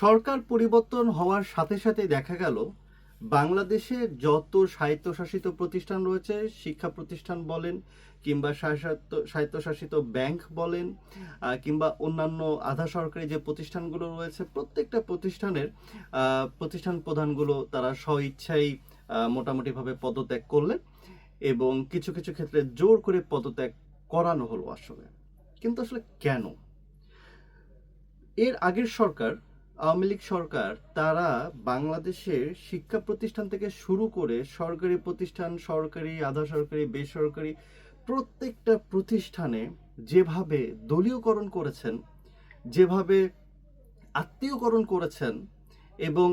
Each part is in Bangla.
সরকার পরিবর্তন হওয়ার সাথে সাথে দেখা গেল বাংলাদেশে যত স্বায়ত্তশাসিত প্রতিষ্ঠান রয়েছে শিক্ষা প্রতিষ্ঠান বলেন কিংবা স্বায়ত্ত- স্বায়ত্তশাসিত ব্যাংক বলেন কিংবা অন্যান্য আধা সরকারি যে প্রতিষ্ঠানগুলো রয়েছে প্রত্যেকটা প্রতিষ্ঠানের প্রতিষ্ঠান প্রধানগুলো তারা স্বইচ্ছাই আহ, মোটামুটিভাবে পদত্যাগ করলেন এবং কিছু কিছু ক্ষেত্রে জোর করে পদত্যাগ করানো হলো আসলে। কিন্তু আসলে কেন? এর আগের সরকার আওয়ামী লীগ সরকার তারা বাংলাদেশের শিক্ষা প্রতিষ্ঠান থেকে শুরু করে সরকারি প্রতিষ্ঠান, সরকারি আধা সরকারি বেসরকারি প্রত্যেকটা প্রতিষ্ঠানে যেভাবে দলীয়করণ করেছেন, যেভাবে আত্মীয়করণ করেছেন এবং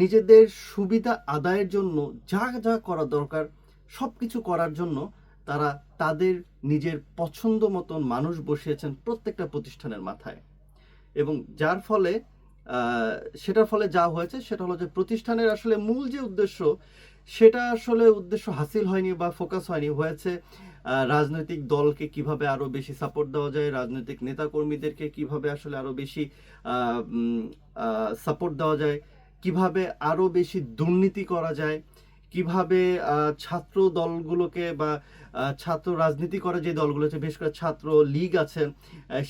নিজেদের সুবিধা আদায়ের জন্য যা যা করা দরকার সব কিছু করার জন্য তারা তাদের নিজের পছন্দ মতন মানুষ বসিয়েছেন প্রত্যেকটা প্রতিষ্ঠানের মাথায়। এবং যার ফলে সেটার ফলে যা হয়েছে সেটা হলো যে প্রতিষ্ঠানের আসলে মূল যে উদ্দেশ্য, সেটা আসলে উদ্দেশ্য হাসিল হয়নি বা ফোকাস হয়নি। হয়েছে রাজনৈতিক দলকে কীভাবে আরও বেশি সাপোর্ট দেওয়া যায়, রাজনৈতিক নেতাকর্মীদেরকে কীভাবে আসলে আরও বেশি সাপোর্ট দেওয়া যায়, কীভাবে আরও বেশি দুর্নীতি করা যায় কীভাবে ছাত্র দলগুলোকে বা ছাত্র রাজনীতি করে যে দলগুলো আছে বিশেষ করে ছাত্র লীগ আছে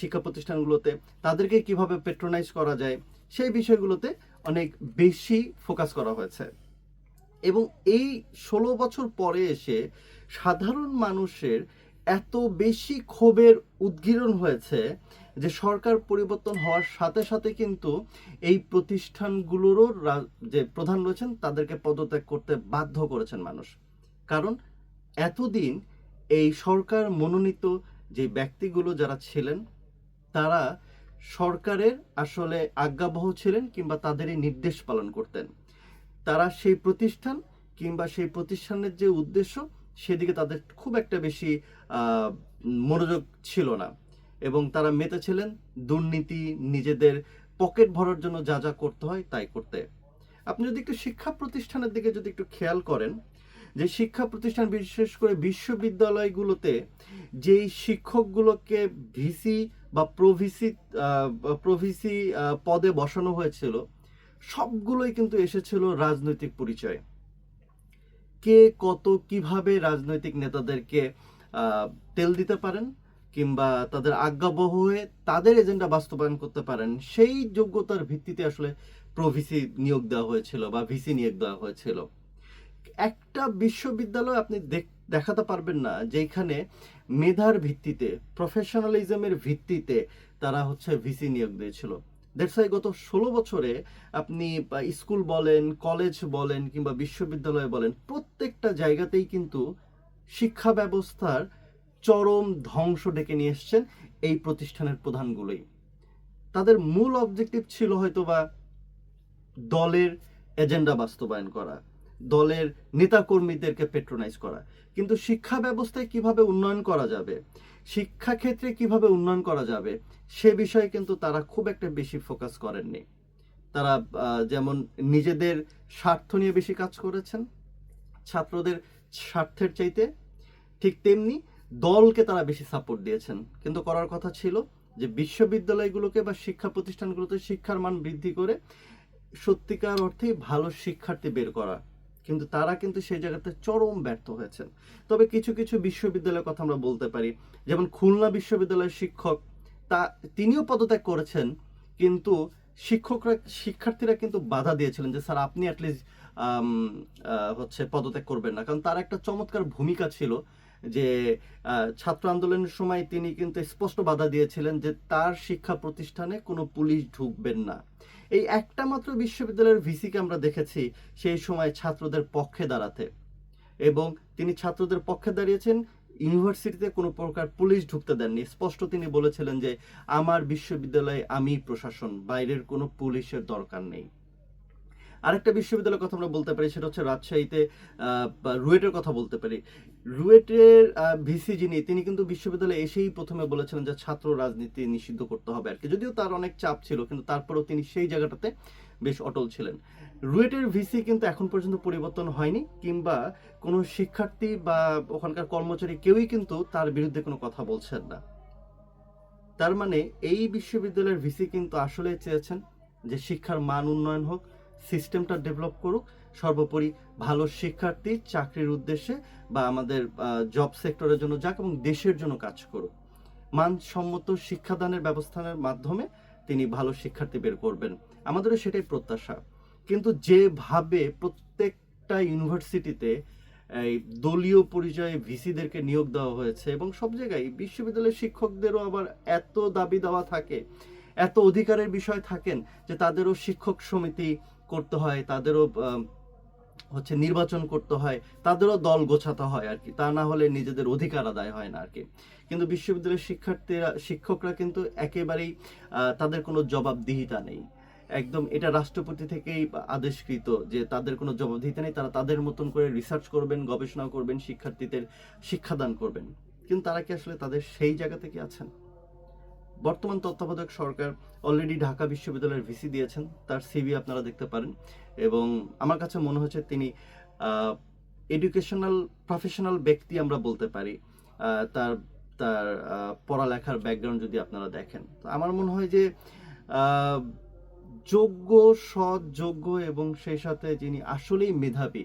শিক্ষা প্রতিষ্ঠানগুলোতে, তাদেরকে কীভাবে পেট্রোনাইজ করা যায়, সেই বিষয়গুলোতে অনেক বেশি ফোকাস করা হয়েছে। এবং এই ষোলো বছর পরে এসে সাধারণ মানুষের এত বেশি ক্ষোভের উদ্গীরণ হয়েছে যে সরকার পরিবর্তন হওয়ার সাথে সাথে কিন্তু এই প্রতিষ্ঠানগুলোরও যে প্রধান রয়েছেন, তাদেরকে পদত্যাগ করতে বাধ্য করেছেন মানুষ। কারণ এতদিন এই সরকার মনোনীত যে ব্যক্তিগুলো যারা ছিলেন, তারা সরকারের আসলে আজ্ঞাবহ ছিলেন কিংবা তাদেরই নির্দেশ পালন করতেন। তারা সেই প্রতিষ্ঠান কিংবা সেই প্রতিষ্ঠানের যে উদ্দেশ্য, সেদিকে তাদের খুব একটা বেশি মনোযোগ ছিল না। এবং তারা মেতেছিলেন দুর্নীতি, নিজেদের পকেট ভরার জন্য যা যা করতে হয় তাই করতে। আপনি যদি একটু শিক্ষা প্রতিষ্ঠানের দিকে যদি একটু খেয়াল করেন, যে শিক্ষা প্রতিষ্ঠান বিশেষ করে বিশ্ববিদ্যালয়গুলোতে যেই শিক্ষকগুলোকে ভিসি বা প্রভিসি প্রভিসি পদে বসানো হয়েছিল, সবগুলোই কিন্তু এসেছিল রাজনৈতিক পরিচয়। কে কত কীভাবে রাজনৈতিক নেতাদেরকে তেল দিতে পারেন? কিংবা তাদের আজ্ঞাবহ হয়ে তাদের এজেন্ডা বাস্তবায়ন করতে পারেন, সেই যোগ্যতার ভিত্তিতে আসলে প্রভিসি নিয়োগ দেওয়া হয়েছিল বা ভিসি নিয়োগ দেওয়া হয়েছিল। একটা বিশ্ববিদ্যালয় আপনি দেখ- দেখাতে পারবেন না যেখানে মেধার ভিত্তিতে প্রফেশনালিজমের ভিত্তিতে তারা হচ্ছে ভিসি নিয়োগ দিয়েছিল। ওয়াই গত ষোলো বছরে আপনি স্কুল বলেন, কলেজ বলেন কিংবা বিশ্ববিদ্যালয় বলেন, প্রত্যেকটা জায়গাতেই কিন্তু শিক্ষা ব্যবস্থার চরম ধ্বংস ডেকে নিয়ে এসছেন এই প্রতিষ্ঠানের প্রধানগুলোই। তাদের মূল অবজেক্টিভ ছিল হয়তো বা দলের এজেন্ডা বাস্তবায়ন করা, দলের নেতাকর্মীদেরকে পেট্রোনাইজ করা। কিন্তু শিক্ষা ব্যবস্থায় কীভাবে উন্নয়ন করা যাবে, শিক্ষাক্ষেত্রে কীভাবে উন্নয়ন করা যাবে, সে বিষয়ে কিন্তু তারা খুব একটা বেশি ফোকাস করেননি। তারা যেমন নিজেদের স্বার্থ নিয়ে বেশি কাজ করেছেন, ছাত্রদের স্বার্থের চাইতে, ঠিক তেমনি দলকে তারা বেশি সাপোর্ট দিয়েছেন। কিন্তু করার কথা ছিল যে বিশ্ববিদ্যালয়গুলোকে বা শিক্ষা প্রতিষ্ঠানগুলোতে শিক্ষার মান বৃদ্ধি করে সত্যিকার অর্থে ভালো শিক্ষার্থী বের করা। কিন্তু তারা কিন্তু সেই জায়গাতে চরম ব্যর্থ হয়েছেন। তবে কিছু কিছু বিশ্ববিদ্যালয়ের কথা আমরা বলতে পারি। যেমন খুলনা বিশ্ববিদ্যালয়ের শিক্ষক, তা তিনিও পদত্যাগ করেছেন, কিন্তু শিক্ষকরা, শিক্ষার্থীরা কিন্তু বাধা দিয়েছিলেন যে, স্যার, আপনি অ্যাটলিস্ট হচ্ছে পদত্যাগ করবেন না। কারণ তার একটা চমৎকার ভূমিকা ছিল যে ছাত্র আন্দোলনের সময় তিনি কিন্তু স্পষ্ট বাধা দিয়েছিলেন যে তার শিক্ষা প্রতিষ্ঠানে কোনো পুলিশ ঢুকবেন না। এই একটা মাত্র বিশ্ববিদ্যালয়ের ভিসিকে আমরা দেখেছি সেই সময় ছাত্রদের পক্ষে দাঁড়াতে। এবং তিনি ছাত্রদের পক্ষে দাঁড়িয়েছেন, ইউনিভার্সিটিতে কোনো প্রকার পুলিশ ঢুকতে দেননি। স্পষ্ট তিনি বলেছিলেন যে, আমার বিশ্ববিদ্যালয়ে আমি প্রশাসন, বাইরের কোনো পুলিশের দরকার নেই। আরেকটা বিশ্ববিদ্যালয়ের কথা আমরা বলতে পারি, সেটা হচ্ছে রাজশাহীতে রুয়েটের কথা বলতে পারি। রুয়েটের ভিসি যিনি, তিনি কিন্তু বিশ্ববিদ্যালয়ে এসেই প্রথমে বলেছিলেন যে ছাত্র রাজনীতি নিষিদ্ধ করতে হবে আর কি যদিও তার অনেক চাপ ছিল, কিন্তু তারপরেও তিনি সেই জায়গাটাতে বেশ অটল ছিলেন। রুয়েটের ভিসি কিন্তু এখন পর্যন্ত পরিবর্তন হয়নি, কিংবা কোনো শিক্ষার্থী বা ওখানকার কর্মচারী কেউই কিন্তু তার বিরুদ্ধে কোনো কথা বলছেন না। তার মানে এই বিশ্ববিদ্যালয়ের ভিসি কিন্তু আসলে চেয়েছেন যে শিক্ষার মান উন্নয়ন হোক সিস্টেমটা ডেভেলপ করুক। সর্বোপরি ভালো শিক্ষার্থী চাকরির উদ্দেশ্যে বা আমাদের জব সেক্টরের জন্য যাক এবং দেশের জন্য কাজ করুক। মানসম্মত শিক্ষাদানের ব্যবস্থানের মাধ্যমে তিনি ভালো শিক্ষার্থী বের করবেন। আমাদেরও সেটাই প্রত্যাশা। কিন্তু যেভাবে প্রত্যেকটা ইউনিভার্সিটিতে, এই দলীয় পরিচয়ে ভিসিদেরকে নিয়োগ দেওয়া হয়েছে এবং সব জায়গায় বিশ্ববিদ্যালয়ের শিক্ষকদেরও আবার এত দাবি দেওয়া থাকে, এত অধিকারের বিষয় থাকেন যে তাদেরও শিক্ষক সমিতি করতে হয়, তাদেরও হচ্ছে নির্বাচন করতে হয়, তাদেরও দল গোছাতে হয় আর কি। তা না হলে নিজেদের অধিকার আদায় হয় না আর কি। কিন্তু বিশ্ববিদ্যালয়ের শিক্ষার্থীরা, শিক্ষকরা কিন্তু একেবারেই তাদের কোনো জবাবদিহিতা নেই। একদম এটা রাষ্ট্রপতি থেকেই আদেশকৃত যে তাদের কোনো জবাবদিহিতা নেই, তারা তাদের মতন করে রিসার্চ করবেন গবেষণা করবেন, শিক্ষার্থীদের শিক্ষাদান করবেন। কিন্তু তারা কি আসলে তাদের সেই জায়গা থেকে আছেন? বর্তমান তত্ত্বাবধায়ক সরকার অলরেডি ঢাকা বিশ্ববিদ্যালয়ের ভিসি দিয়েছেন, তার সিভি আপনারা দেখতে পারেন এবং আমার কাছে মনে হচ্ছে তিনি এডুকেশনাল প্রফেশনাল ব্যক্তি আমরা বলতে পারি তার তার পড়ালেখার ব্যাকগ্রাউন্ড যদি আপনারা দেখেন। তো আমার মনে হয় যে যোগ্য সৎ যোগ্য এবং সেই সাথে যিনি আসলেই মেধাবী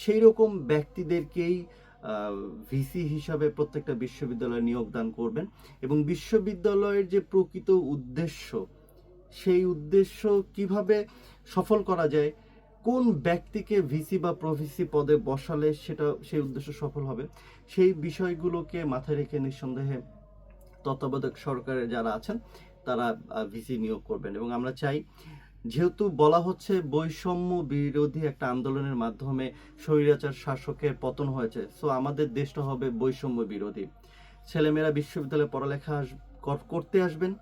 সেই রকম ব্যক্তিদেরকেই ভিসি হিসাবে প্রত্যেকটা বিশ্ববিদ্যালয়ে নিয়োগদান করবেন এবং বিশ্ববিদ্যালয়ের যে প্রকৃত উদ্দেশ্য, সেই উদ্দেশ্য কীভাবে সফল করা যায়, কোন ব্যক্তিকে ভিসি বা প্রভিসি পদে বসালে সেটা, সেই উদ্দেশ্য সফল হবে, সেই বিষয়গুলোকে মাথায় রেখে নিঃসন্দেহে তত্ত্বাবধায়ক সরকারের যারা আছেন, তারা ভিসি নিয়োগ করবেন। এবং আমরা চাই যেহেতু বলা হচ্ছে বৈষম্য বিরোধী একটা আন্দোলনের মাধ্যমে স্বৈরাচার শাসকের পতন হয়েছে সো আমাদের দেশটা হবে বৈষম্য বিরোধী। ছেলেমেয়েরা বিশ্ববিদ্যালয়ে পড়ালেখা করতে আসবেন,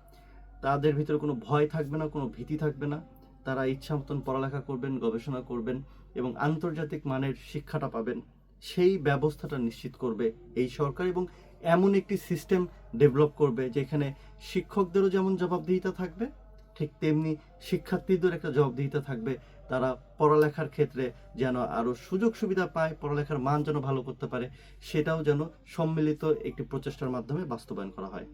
তাদের ভিতরে কোনো ভয় থাকবে না, কোনো ভীতি থাকবে না। তারা ইচ্ছা মতন পড়ালেখা করবেন, গবেষণা করবেন এবং আন্তর্জাতিক মানের শিক্ষাটা পাবেন। সেই ব্যবস্থাটা নিশ্চিত করবে এই সরকার এবং এমন একটি সিস্টেম ডেভেলপ করবে যেখানে শিক্ষকদেরও যেমন জবাবদিহিতা থাকবে ঠিক তেমনি শিক্ষার্থীদের একটা জবাবদিহিতা থাকবে। তারা পড়ালেখার ক্ষেত্রে যেন আরও সুযোগ সুবিধা পায়, পড়ালেখার মান যেন ভালো করতে পারে, সেটাও যেন সম্মিলিত একটি প্রচেষ্টার মাধ্যমে বাস্তবায়ন করা হয়।